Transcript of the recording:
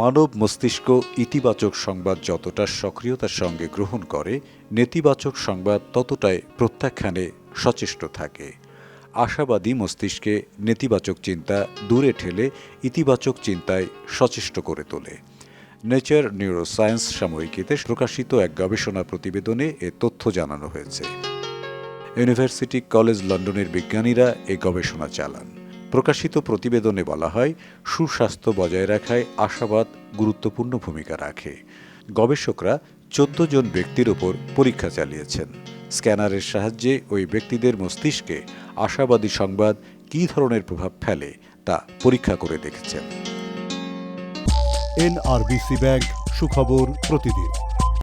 মানব মস্তিষ্ক ইতিবাচক সংবাদ যতটা সক্রিয়তার সঙ্গে গ্রহণ করে, নেতিবাচক সংবাদ ততটাই প্রত্যাখ্যানে সচেষ্ট থাকে। আশাবাদী মস্তিষ্কে নেতিবাচক চিন্তা দূরে ঠেলে ইতিবাচক চিন্তায় সচেষ্ট করে তোলে। নেচার নিউরোসায়েন্স সাময়িকীতে প্রকাশিত এক গবেষণা প্রতিবেদনে এ তথ্য জানানো হয়েছে। ইউনিভার্সিটি কলেজ লন্ডনের বিজ্ঞানীরা এ গবেষণা চালান। প্রকাশিত প্রতিবেদনে বলা হয়, সুস্বাস্থ্য বজায় রাখায় আশাবাদ গুরুত্বপূর্ণ ভূমিকা রাখে। গবেষকরা চোদ্দ জন ব্যক্তির ওপর পরীক্ষা চালিয়েছেন। স্ক্যানারের সাহায্যে ওই ব্যক্তিদের মস্তিষ্কে আশাবাদী সংবাদ কী ধরনের প্রভাব ফেলে তা পরীক্ষা করে দেখেছেন। এনআরবিসি ব্যাংক সুখবর প্রতিদিন।